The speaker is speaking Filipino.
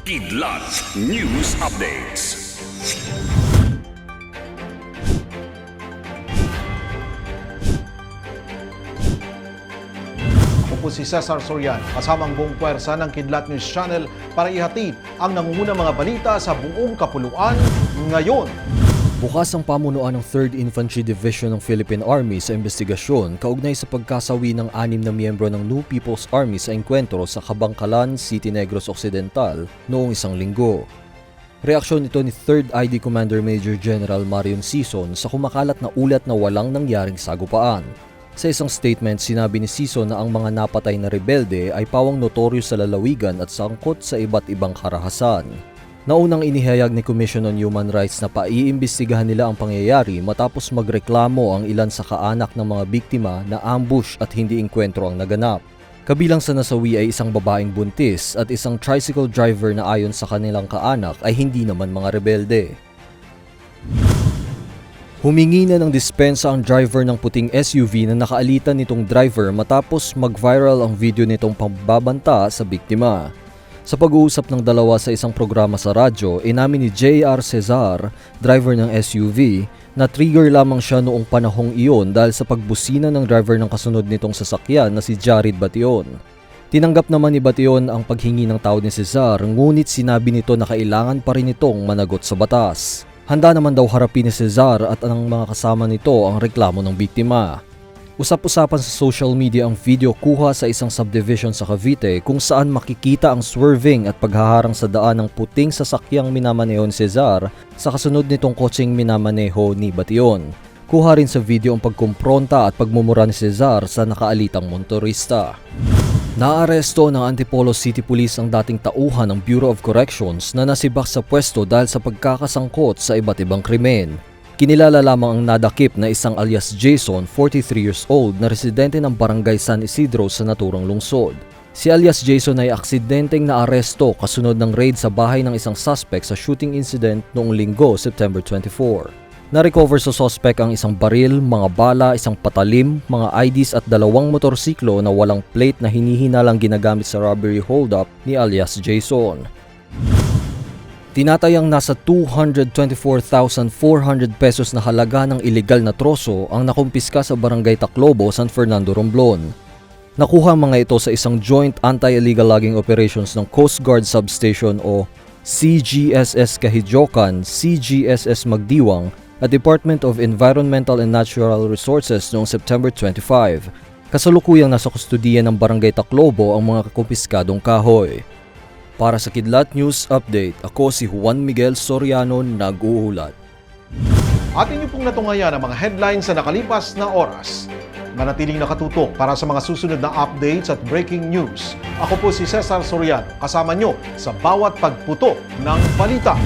Kidlat News Updates. Ako si Cesar Sorian, kasama ang buong puwersa ng Kidlat News Channel para ihatid ang nangungunang mga balita sa buong kapuluan ngayon. Bukas ang pamunuan ng 3rd Infantry Division ng Philippine Army sa investigasyon kaugnay sa pagkasawi ng anim na miyembro ng New People's Army sa engkwentro sa Kabangkalan, City Negros Occidental noong isang linggo. Reaksyon ito ni 3rd ID Commander Major General Marion Sison sa kumakalat na ulat na walang nangyaring sagupaan. Sa isang statement, sinabi ni Sison na ang mga napatay na rebelde ay pawang notoryo sa lalawigan at sangkot sa iba't ibang karahasan. Naunang inihayag ni Commission on Human Rights na paiimbestigahan nila ang pangyayari matapos magreklamo ang ilan sa kaanak ng mga biktima na ambush at hindi engkwentro ang naganap. Kabilang sa nasawi ay isang babaeng buntis at isang tricycle driver na ayon sa kanilang kaanak ay hindi naman mga rebelde. Humingi na ng dispensa ang driver ng puting SUV na nakaalitan nitong driver matapos mag-viral ang video nitong pambabanta sa biktima. Sa pag-uusap ng dalawa sa isang programa sa radyo, inamin ni J.R. Cesar, driver ng SUV, na trigger lamang siya noong panahong iyon dahil sa pagbusina ng driver ng kasunod nitong sasakyan na si Jared Bation. Tinanggap naman ni Bation ang paghingi ng tawad ni Cesar ngunit sinabi nito na kailangan pa rin itong managot sa batas. Handa naman daw harapin ni Cesar at ang mga kasama nito ang reklamo ng biktima. Usap-usapan sa social media ang video kuha sa isang subdivision sa Cavite kung saan makikita ang swerving at paghaharang sa daan ng puting sasakyang minamaneho ni Cesar sa kasunod nitong kotseng minamaneho ni Bation. Kuha rin sa video ang pagkumpronta at pagmumura ni Cesar sa nakaalitang motorista. Naaresto ng Antipolo City Police ang dating tauhan ng Bureau of Corrections na nasibak sa pwesto dahil sa pagkakasangkot sa iba't ibang krimen. Kinilala lamang ang nadakip na isang alias Jason, 43 years old, na residente ng barangay San Isidro sa naturang lungsod. Si alias Jason ay aksidenteng naaresto kasunod ng raid sa bahay ng isang suspect sa shooting incident noong linggo, September 24. Na-recover sa suspect ang isang baril, mga bala, isang patalim, mga IDs at dalawang motorsiklo na walang plate na hinihinalang ginagamit sa robbery holdup ni alias Jason. Tinatayang nasa 224,400 pesos na halaga ng ilegal na troso ang nakumpiska sa Barangay Taclobo, San Fernando, Romblon. Nakuha mga ito sa isang Joint Anti-Illegal Logging Operations ng Coast Guard Substation o CGSS Kahidyokan, CGSS Magdiwang at Department of Environmental and Natural Resources noong September 25. Kasalukuyang nasa kustudiya ng Barangay Taclobo ang mga kumpiskadong kahoy. Para sa Kidlat News Update, ako si Juan Miguel Soriano nag-uulat. Atin niyo pong natungayan ang mga headlines sa nakalipas na oras. Manatiling nakatutok para sa mga susunod na updates at breaking news. Ako po si Cesar Soriano, kasama nyo sa bawat pagputok ng balita.